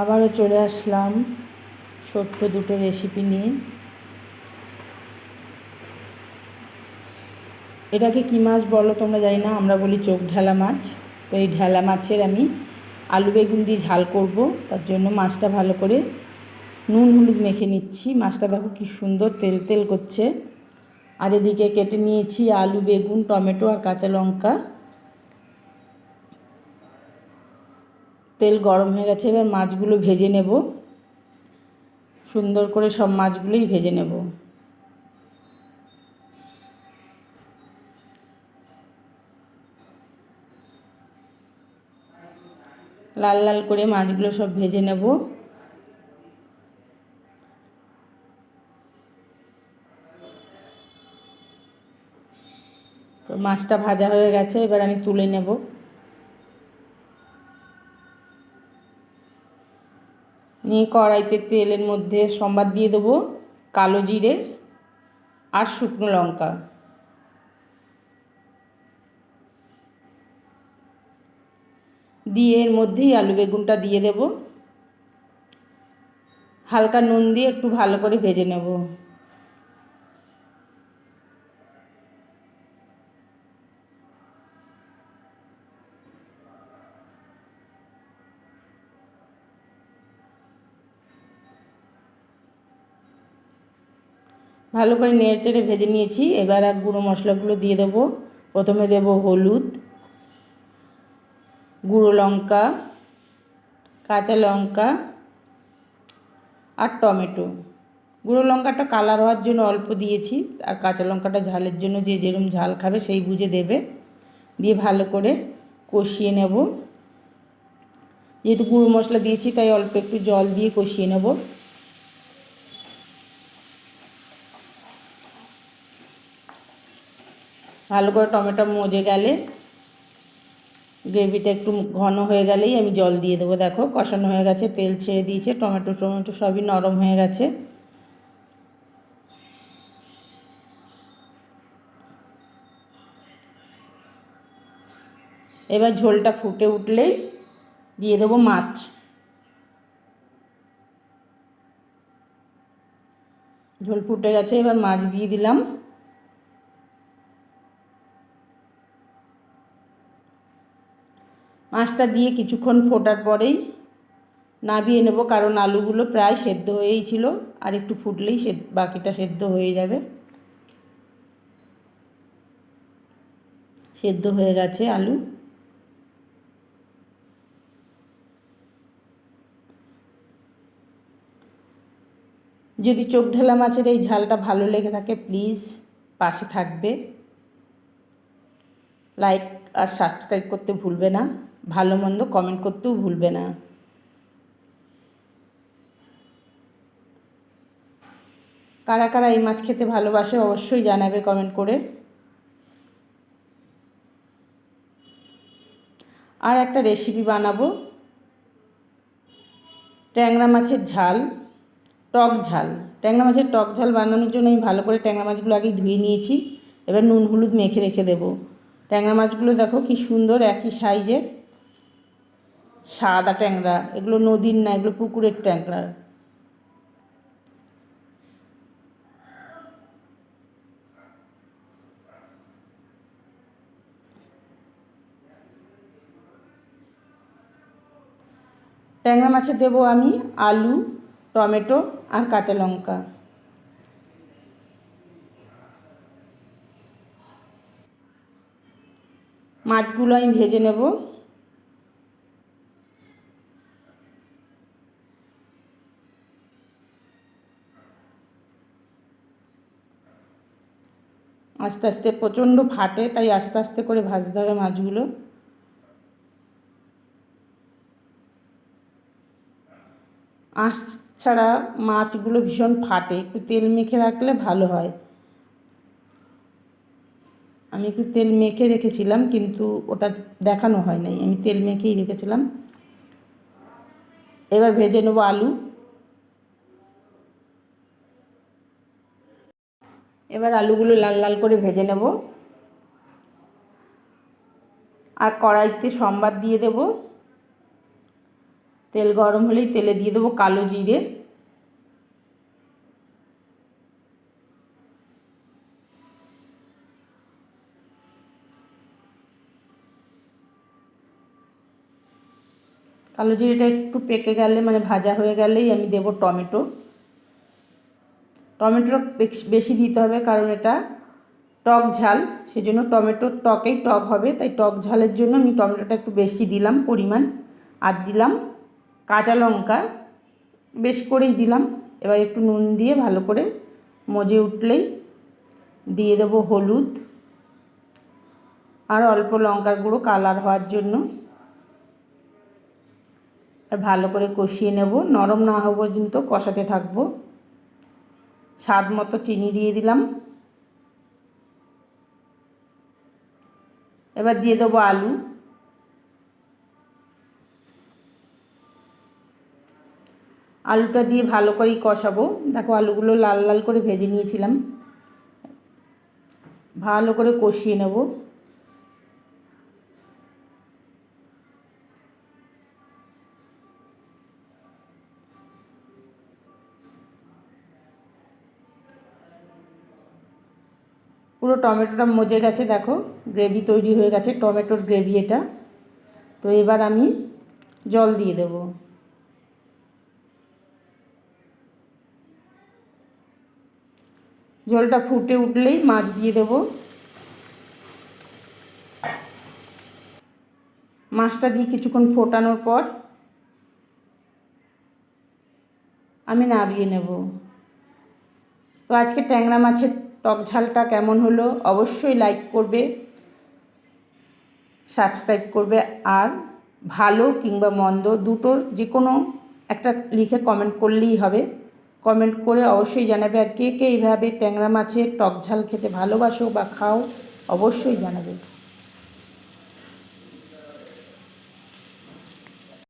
আবারও চলে আসলাম ছোট্ট দুটো রেসিপি নিয়ে। এটাকে কী মাছ বলো তোমরা জানি না, আমরা বলি চোখ ঢালা মাছ। তো এই ঢালা মাছের আমি আলু বেগুন দিয়ে ঝাল করব, তার জন্য মাছটা ভালো করে নুন হলুদ মেখে নিচ্ছি। মাছটা দেখো কি সুন্দর তেল তেল করছে। আর এদিকে কেটে নিয়েছি আলু বেগুন, টমেটো আর কাঁচা লঙ্কা। তেল গরম হয়ে গেছে, এবার মাছগুলো ভেজে নেব। সুন্দর করে সব মাছগুলোই ভেজে নেব। লাল লাল করে মাছগুলো সব ভেজে নেব। তো মাছটা ভাজা হয়ে গেছে, এবার আমি তুলে নেব। কড়াইতে তেলের মধ্যে সম্বাদ দিয়ে দেবো, কালো জিরে আর শুকনো লঙ্কা। দিয়ে এর মধ্যেই আলু বেগুনটা দিয়ে দেব। হালকা নুন দিয়ে একটু ভালো করে ভেজে নেব। ভালো করে নেড়ে চেড়ে ভেজে নিয়েছি। এবার আর গুঁড়ো মশলাগুলো দিয়ে দেবো। প্রথমে দেব হলুদ, গুঁড়ো লঙ্কা, কাঁচা লঙ্কা আর টমেটো। গুঁড়ো লঙ্কাটা কালার হওয়ার জন্য অল্প দিয়েছি আর কাঁচা লঙ্কাটা ঝালের জন্য যে যেরকম ঝাল খাবে সেই বুঝে দেবে। দিয়ে ভালো করে কষিয়ে নেব। যেহেতু গুঁড়ো মশলা দিয়েছি তাই অল্প একটু জল দিয়ে কষিয়ে নেব। ভালো করে টমেটো মজে গেলে, গ্রেভিটা একটু ঘন হয়ে গেলেই আমি জল দিয়ে দেবো। দেখো কষানো হয়ে গেছে, তেল ছেড়ে দিয়েছে, টমেটো টমেটো সবই নরম হয়ে গেছে। এবার ঝোলটা ফুটে উঠলেই দিয়ে দেবো মাছ। ঝোল ফুটে গেছে, এবার মাছ দিয়ে দিলাম। মাছটা দিয়ে কিছুক্ষণ ফোটার পরেই নাবিয়ে নেব, কারণ আলুগুলো প্রায় সেদ্ধ হয়েই ছিল। আর একটু ফুটলেই সে বাকিটা সেদ্ধ হয়ে যাবে। সেদ্ধ হয়ে গেছে আলু। যদি চোখ ঢেলা মাছের এই ঝালটা ভালো লেগে থাকে, প্লিজ পাশে থাকবে। লাইক আর সাবস্ক্রাইব করতে ভুলবে না। ভালো মন্দ কমেন্ট করতেও ভুলবে না। কারা কারা এই মাছ খেতে ভালোবাসে অবশ্যই জানাবে কমেন্ট করে। আর একটা রেসিপি বানাবো। ট্যাংরা মাছের ঝাল, টক ঝাল। ট্যাংরা মাছের টক ঝাল বানানোর জন্য আমি ভালো করে ট্যাংরা মাছগুলো আগেই ধুয়ে নিয়েছি। এবার নুন, হলুদ মেখে রেখে দেবো। ট্যাংরা মাছগুলো দেখো কি সুন্দর একই সাইজের সাদা ট্যাংরা, এগুলো নদীর না, এগুলো পুকুরের ট্যাংরা। ট্যাংরা মাছে দেবো আমি আলু, টমেটো আর কাঁচা লঙ্কা। মাছগুলো আমি ভেজে নেব। আস্তে আস্তে প্রচণ্ড ফাটে, তাই আস্তে আস্তে করে ভাজতে হবে মাছগুলো। আঁশ ছাড়া মাছগুলো ভীষণ ফাটে, একটু তেল মেখে রাখলে ভালো হয়। আমি একটু তেল মেখে রেখেছিলাম, কিন্তু ওটা দেখানো হয় নাই। আমি তেল মেখেই রেখেছিলাম। এবার ভেজে নেব আলু। এবার আলুগুলো লাল লাল করে ভেজে নেব। আর কড়াইতে সম্বাদ দিয়ে দেব। তেল গরম হলেই তেলে দিয়ে দেবো কালো জিরে। কালো জিরেটা একটু পেকে গেলে মানে ভাজা হয়ে গেলেই আমি দেব টমেটো। টমেটো বেশি দিতে হবে কারণ এটা টক ঝাল, সেজন্য টমেটোর টকেই টক হবে। তাই টক ঝালের জন্য আমি টমেটোটা একটু বেশি দিলাম পরিমাণ। আর দিলাম কাঁচা লঙ্কা, বেশ করেই দিলাম। এবার একটু নুন দিয়ে ভালো করে মজে উঠলেই দিয়ে দেবো হলুদ। আর অল্প লঙ্কার গুঁড়ো কালার হওয়ার জন্য। আর ভালো করে কষিয়ে নেব। নরম না হওয়া পর্যন্ত কষাতে থাকব। স্বাদ মতো চিনি দিয়ে দিলাম। এবার দিয়ে দেবো আলু। আলুটা দিয়ে ভালো করেই কষাবো। দেখো আলুগুলো লাল লাল করে ভেজে নিয়েছিলাম। ভালো করে কষিয়ে নেব। পুরো টমেটোটা মজে গেছে, দেখো। গ্রেভি তৈরি হয়ে গেছে, টমেটোর গ্রেভি এটা। তো এবার আমি জল দিয়ে দেবো। জলটা ফুটে উঠলেই মাছ দিয়ে দেবো। মাছটা দিয়ে কিছুক্ষণ ফোটানোর পর আমি নাবিয়ে নেব। তো আজকে ট্যাংরা মাছের টক ঝালটা কেমন হলো অবশ্যই লাইক করবে সাবস্ক্রাইব করবে আর ভালো কিংবা মন্দ দুটোর যে কোনো একটা লিখে কমেন্ট করলেই হবে। কমেন্ট করে অবশ্যই জানাবে আর কে কে এইভাবে ট্যাংরা মাছের টক ঝাল খেতে ভালোবাসো বা খাও অবশ্যই জানাবে।